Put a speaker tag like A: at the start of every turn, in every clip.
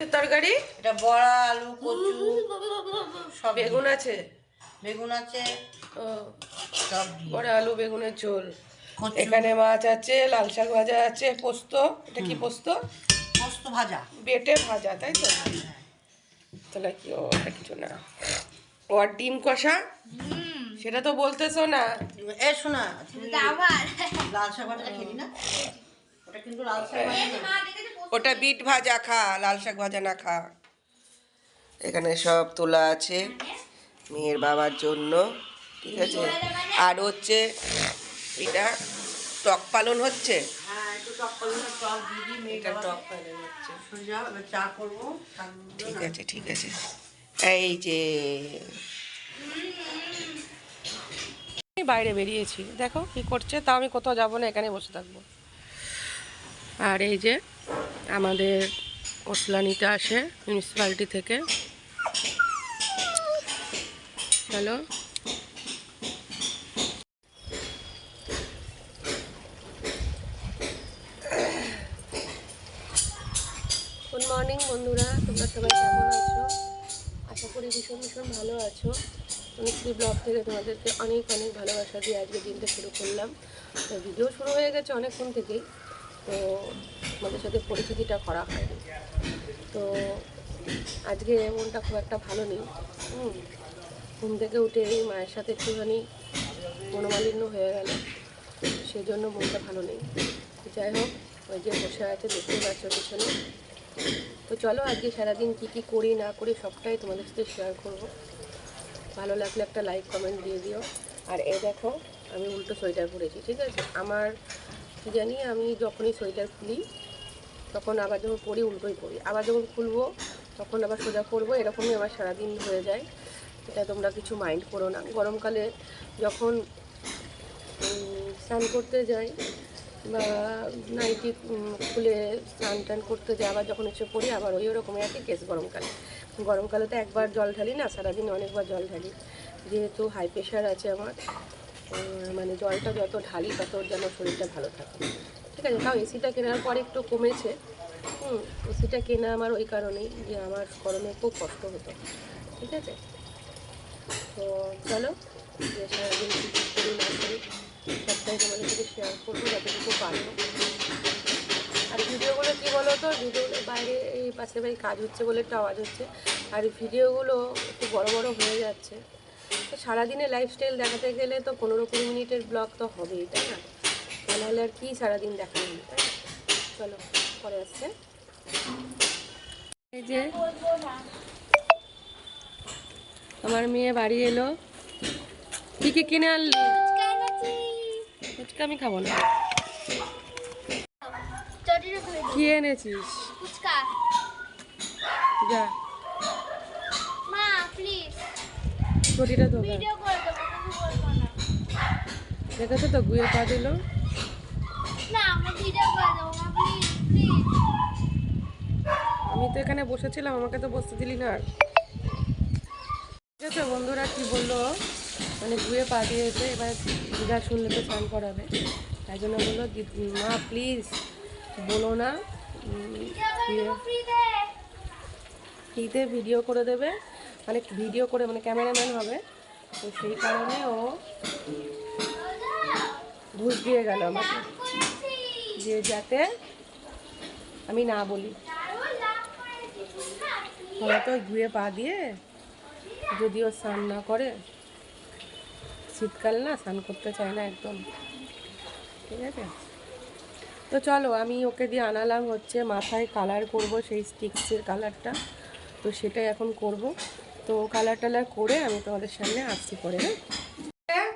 A: তরকারি?
B: এটা বড়া আলু কচু সব
A: বেগুন আছে?
B: বেগুন আছে। সব দিয়ে।
A: আলু বেগুনের ঝোল। এখানে মাছ আছে লাল শাক ভাজা আছে পোস্ত। এটা কি পোস্ত?
B: পোস্ত ভাজা।
A: বেটে ভাজা তাই তো? তাহলে কি ও এটা কিছু না। ও আর ডিম কষা? সেটা তো বলতেছো না।
B: এ শোনা। লাল শাক ভাজাটা খেলি না? ওটা কিন্তু লাল শাক ভাজা না।
A: ওটা বিট ভাজা খা লাল শাক ভাজা না খা। এখানে সব তোলা আছে মেয়ের বাবার জন্য ঠিক আছে? আর হচ্ছে এটা টক পালন হচ্ছে?
B: হ্যাঁ
A: ঠিক আছে ঠিক আছে। এই যে বাইরে বেরিয়েছি। দেখো কি করছে তা আমি কোথাও যাব না এখানে বসে থাকব। আর এই যে আমাদের মশলা নিতে আসে মিউনিসিপ্যালিটি থেকে। চলো। গুড মর্নিং বন্ধুরা। তোমরা সবাই কেমন আছো? আশা করি ভীষণ ভীষণ ভালো আছো। অনুশ্রী ব্লগ থেকে তোমাদেরকে অনেক অনেক ভালোবাসা দিয়ে আজকে দিনটা শুরু করলাম। তো ভিডিও শুরু হয়ে গেছে অনেকক্ষণ থেকেই। তো আমাদের সাথে পরিচিতিটা করা হয়নি। তো আজকে মনটা খুব একটা ভালো নেই। ঘুম থেকে উঠে মায়ের সাথে একটুখানি মনোমালিন্য হয়ে গেল। সেজন্য মনটা ভালো নেই। যাই হোক, ওই যে বসে আছে, দেখতে পাচ্ছ পিছনে। তো চলো আজকে সারাদিন কী কী করি, না করি, সবটাই তোমাদের সাথে শেয়ার করব। ভালো লাগলে একটা লাইক কমেন্ট দিয়ে দিও। আর এ দেখো, আমি উল্টো সোয়েটার পরেছি, ঠিক আছে? আমার জানি, আমি যখনই সোয়েটার খুলি, তখন আবার যখন পরি, উল্টোই পরি। আবার যখন খুলবো, তখন আবার সোজা করব এরকমই আমার সারাদিন হয়ে যায়। এটা তোমরা কিছু মাইন্ড করো না। গরমকালে যখন স্নান করতে যাই বা নাইটি খুলে স্নান টান করতে যাই, আবার যখন এসে পড়ি, আবার ওই রকমের একই কেস গরমকালে। গরমকালে তো একবার জল ঢালি না, সারাদিন অনেকবার জল ঢালি। যেহেতু হাই প্রেশার আছে আমার মানে জলটা যত ঢালি তত যেন শরীরটা ভালো থাকে। ঠিক আছে, তাও এসিটা কেনার পর একটু কমেছে। হুম এসিটা কেনা আমার ওই কারণেই যে আমার গরমে খুব কষ্ট হতো। ঠিক আছে? তো চলো, যে সারাদিন করি না করি, সবটাই তোমাদের সাথে শেয়ার করব যতটুকু পারব। আর ভিডিওগুলো কী বলো তো ভিডিওগুলো বাইরে এই পাশে বাড়ি কাজ হচ্ছে বলে একটু আওয়াজ হচ্ছে। আর ভিডিওগুলো একটু বড় বড় হয়ে যাচ্ছে। সারাদিনে লাইফস্টাইল দেখাতে গেলে তো পনেরো কুড়ি মিনিটের ব্লগ তো হবেই তাই না? তা নাহলে আর কী সারাদিন দেখানো হবে, তাই চলো পরে আসছে। এই যে আমার মেয়ে বাড়ি এলো। কি কি কিনে আনলি? ফুচকা আমি খাব না। কি এনেছিস? যা
C: মা প্লিজ বলব না।
A: দেখেছ তো গুয়ে পা দিল।
C: আমি
A: তো এখানে বসেছিলাম আমাকে তো বসতে দিলি না ঠিক আছে বন্ধুরা কি বলল? মানে গুয়ে পা দিয়েছে এবার দিদা শুনলে তো স্নান করাবে। তাই জন্য বলল মা প্লিজ বলো না।
C: ফ্রিতে
A: ভিডিও করে দেবে। মানে ভিডিও করে মানে ক্যামেরাম্যান হবে। তো সেই কারণে ও ঘুষ দিয়ে গেল আমাকে যে যাতে আমি না বলি। হয়তো ধুয়ে পা দিয়ে যদি ও স্নান না করে, শীতকাল না, স্নান করতে চায় না একদম। ঠিক আছে? তো চলো, আমি ওকে দিয়ে আনালাম হচ্ছে মাথায় কালার করব সেই স্টিক্সের কালারটা তো সেটাই এখন করব। তো কালার টালার করে আমি তোমাদের সামনে আসছি পরে হ্যাঁ?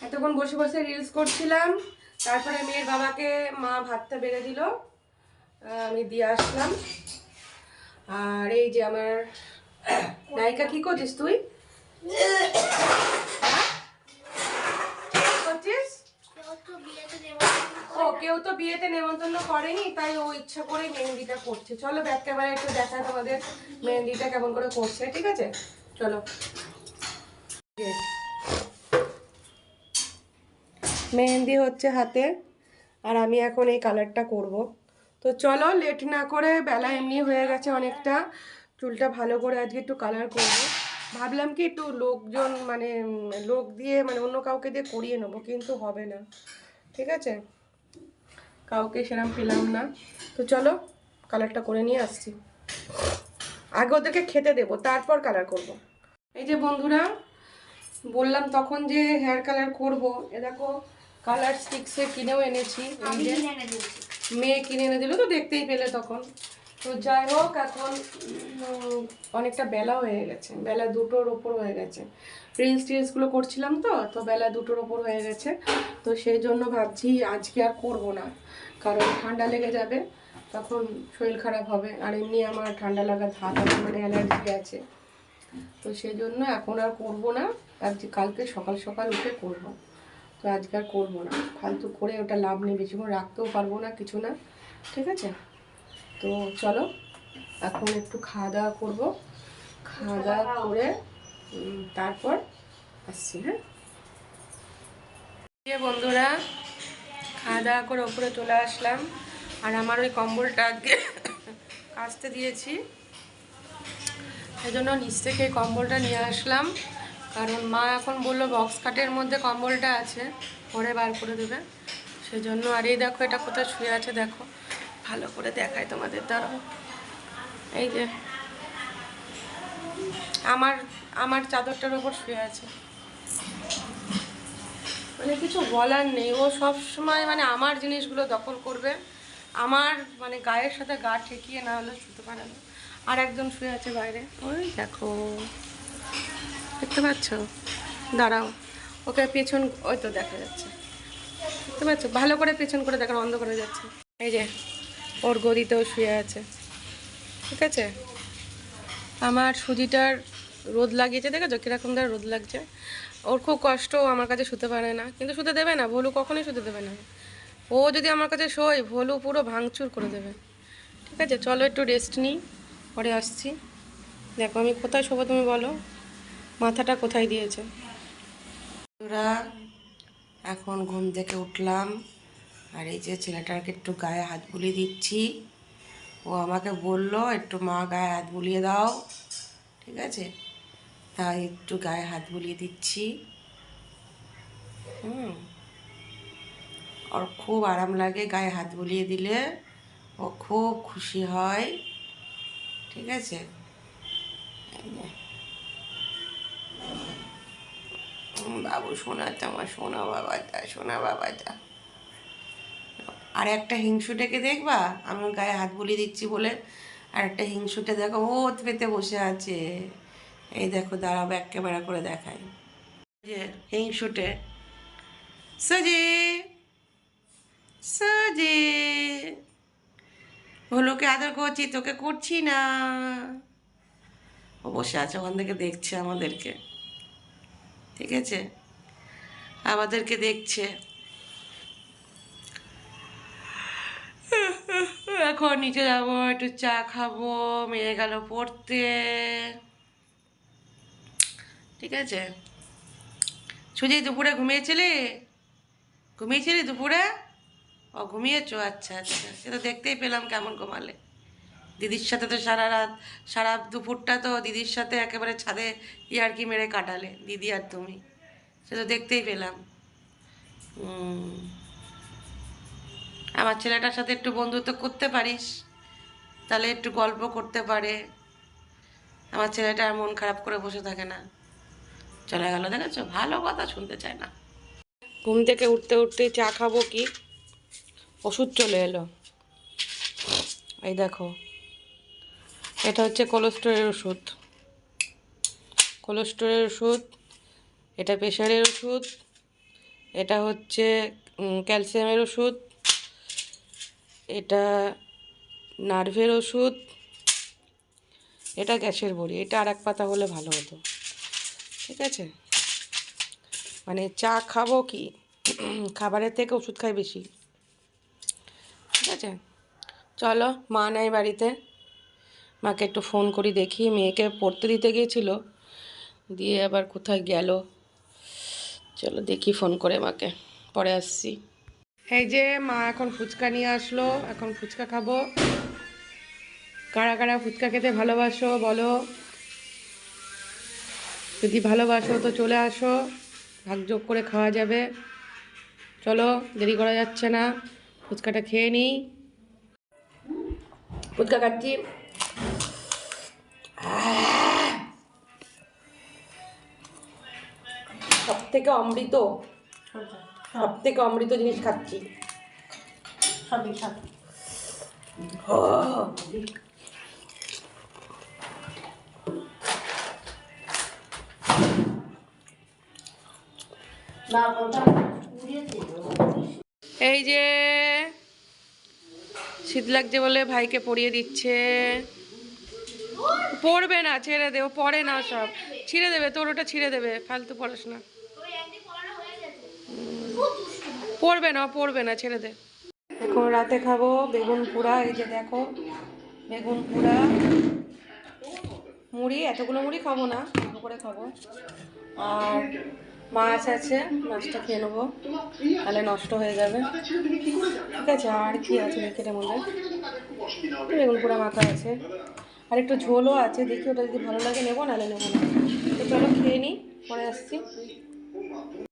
A: এতক্ষণ বসে বসে রিলস করছিলাম, তারপরে মেয়ের বাবাকে মা ভাতটা বেড়ে দিল আমি দিয়ে আসলাম। আর এই যে আমার নায়িকা, কি করছিস তুই হ্যাঁ? কি করছিস
C: তো বিয়েতে দেবো
A: কেউ তো বিয়েতে নেমন্তন্ন করেনি, তাই ও ইচ্ছা করে মেহেন্দিটা করছে। চলো ব্যাক ক্যামেরা একটু দেখায় তোমাদের মেহেন্দিটা কেমন করে করছে, ঠিক আছে? চলো। মেহেন্দি হচ্ছে হাতে, আর আমি এখন এই কালারটা করব। তো চলো লেট না করে বেলা এমনি হয়ে গেছে অনেকটা। চুলটা ভালো করে আজকে একটু কালার করব। ভাবলাম কি একটু লোকজন মানে লোক দিয়ে মানে অন্য কাউকে দিয়ে করিয়ে নেব, কিন্তু হবে না। ঠিক আছে? কাউকে সেরম পেলাম না। তো চলো কালারটা করে নিয়ে আসছি। আগে ওদেরকে খেতে দেবো তারপর কালার করব। এই যে বন্ধুরা বললাম তখন যে হেয়ার কালার করব। এ দেখো কালার স্টিক্সে কিনেও এনেছি। মেয়ে কিনে এনে দিল তো দেখতেই পেলে তখন। তো যাই হোক, এখন অনেকটা বেলা হয়ে গেছে। বেলা দুটোর ওপর হয়ে গেছে। রিলস টিলসগুলো করছিলাম তো তো বেলা দুটোর ওপর হয়ে গেছে। তো সেই জন্য ভাবছি আজকে আর করব না। কারণ ঠান্ডা লেগে যাবে, তখন শরীর খারাপ হবে। আর এমনি আমার ঠান্ডা লাগার ধাত আছে মানে অ্যালার্জি আছে। তো সেই জন্য এখন আর করব না। ভাবছি কালকে সকাল সকাল উঠে করব। তো আজকে আর করব না। ফালতু করে ওটা লাভ নেই। বেশিক্ষণ রাখতেও পারব না, কিছু না। ঠিক আছে? তো চলো, এখন একটু খাওয়া দাওয়া করব। খাওয়া দাওয়া করে তারপর আসছি হ্যাঁ? বন্ধুরা, খাওয়া দাওয়া করে ওপরে চলে আসলাম। আর আমার ওই কম্বলটা আজকে কাচতে দিয়েছি। সেই জন্য নিচ থেকে কম্বলটা নিয়ে আসলাম। কারণ মা এখন বলল বক্স কাটের মধ্যে কম্বলটা আছে, পরে বার করে দেবে। সেই জন্য আর এই দেখো, এটা কোথায় শুয়ে আছে, দেখো। ভালো করে দেখায় তোমাদের দ্বারা। এই যে, আমার আমার চাদরটার ওপর শুয়ে আছে। মানে কিছু বলার নেই। ও সব সময় মানে আমার জিনিসগুলো দখল করবে। আমার মানে গায়ের সাথে গা ঠেকিয়ে না হলে শুতে পারে না। আর একজন শুয়ে আছে বাইরে। ওই দেখো। দেখতে পাচ্ছ? দাঁড়াও। ওকে পেছন, ওই তো দেখা যাচ্ছে। দেখতে পাচ্ছ? ভালো করে পেছন করে দেখার অন্ধ করে যাচ্ছে। এই যে ওর গদিতেও শুয়ে আছে। ঠিক আছে? আমার সুজিটার রোদ লাগিয়েছে, দেখেছ? কীরকম ধরে রোদ লাগছে। ওর খুব কষ্ট আমার কাছে শুতে পারে না। কিন্তু শুতে দেবে না, ভোলু কখনোই শুতে দেবে না। ও যদি আমার কাছে শোয়, ভোলু পুরো ভাঙচুর করে দেবে। ঠিক আছে? চলো একটু রেস্ট নিই, পরে আসছি। দেখো, আমি কোথায় শোবো তুমি বলো? মাথাটা কোথায় দিয়েছে? এখন ঘুম থেকে উঠলাম। আর এই যে ছেলেটাকে একটু গায়ে হাত বুলিয়ে দিচ্ছি। ও আমাকে বলল একটু মা গায়ে হাত বুলিয়ে দাও। ঠিক আছে? তাই একটু গায়ে হাত বুলিয়ে দিচ্ছি। হুম। ওর খুব আরাম লাগে গায়ে হাত বুলিয়ে দিলে। ও খুব খুশি হয়। ঠিক আছে? বাবু যে। হুম, বাবু শোনাতে আমার সোনা বাবাটা সোনা বাবাটা। আর একটা হিংসুটাকে দেখবা? আমি গায়ে হাত বুলিয়ে দিচ্ছি বলে। আর একটা হিংসুটে দেখো ওত পেতে বসে আছে। এই দেখো দাঁড়াও ব্যাক ক্যামেরা করে দেখাই। যে হিংসুটে, সজি সজি ভলুকে আদর করছি, তোকে করছি না। ও বসে আছে, ওখান থেকে দেখছে আমাদেরকে। ঠিক আছে? আমাদেরকে দেখছে। এখন নিচে যাব, একটু চা খাব, মেয়ে গেল পড়তে। ঠিক আছে? সুজি, দুপুরে ঘুমিয়েছিলি? ঘুমিয়েছিলি দুপুরে? ও, ঘুমিয়েছো? আচ্ছা আচ্ছা। সে তো দেখতেই পেলাম কেমন ঘুমালে। দিদির সাথে তো সারা রাত, সারা দুপুরটা তো দিদির সাথে একেবারে ছাদে ইয়ার্কি মেরে কাটালে, দিদি আর তুমি। সে তো দেখতেই পেলাম। হুম আমার ছেলেটার সাথে একটু বন্ধুত্ব করতে পারিস, তাহলে একটু গল্প করতে পারে। আমার ছেলেটা আর মন খারাপ করে বসে থাকে না। চলে গেল, দেখেছ? ভালো কথা শুনতে চায় না। ঘুম থেকে উঠতে উঠতে চা খাব কি? ওষুধ চলে এলো। এই দেখো, এটা হচ্ছে কোলেস্টোরের ওষুধ। কোলেস্টোরের ওষুধ, এটা প্রেশারের ওষুধ, এটা হচ্ছে ক্যালসিয়ামের ওষুধ এটা নার্ভের ওষুধ, এটা গ্যাসের বড়ি, এটা আর এক পাতা হলে ভালো হতো। ঠিক আছে? মানে চা খাব কি? খাবারের থেকে ওষুধ খাই বেশি। ঠিক আছে? চলো, মা নাই বাড়িতে। মাকে একটু ফোন করি, দেখি। মেয়েকে পড়তে দিতে গিয়েছিল, দিয়ে আবার কোথায় গেল? চলো দেখি ফোন করে মাকে। পরে আসছি। এই যে মা এখন ফুচকা নিয়ে আসলো, এখন ফুচকা খাব। কারা কারা ফুচকা খেতে ভালোবাসো বলো। যদি ভালোবাসো তো চলে আসো ভাগযোগ করে খাওয়া যাবে। চলো, দেরি করা যাচ্ছে না, ফুচকাটা খেয়ে নিই। ফুচকা খাচ্ছি। সব থেকে অমৃত সব থেকে অমৃত জিনিস খাচ্ছি।
B: সবই
A: এই যে শীত লাগছে বলে ভাইকে পরিয়ে দিচ্ছে। পড়বে না ছেড়ে দে ও পড়ে না সব। ছিঁড়ে দেবে তোর ওটা ছিঁড়ে দেবে ফালতু পড়াশোনা
C: ওই একদিন পড়ানো হয়ে গেছে খুব দুষ্টু
A: পড়বে না পড়বে না ছেড়ে দে এখন রাতে খাব বেগুন পোড়া, এই যে দেখো, বেগুন পোড়া। মুড়ি, এতগুলো মুড়ি খাব না অল্প করে খাব। আর মাছ আছে, মাছটা খেয়ে নেব, তাহলে নষ্ট হয়ে যাবে। ঠিক আছে, আর কি আছে এটার মধ্যে বেগুন পোড়া মাথা আছে। আর একটু ঝোলও আছে, দেখি ওটা যদি ভালো লাগে নেব, নাহলে নেব না। তো চলো খেয়ে নিই পরে আসছি।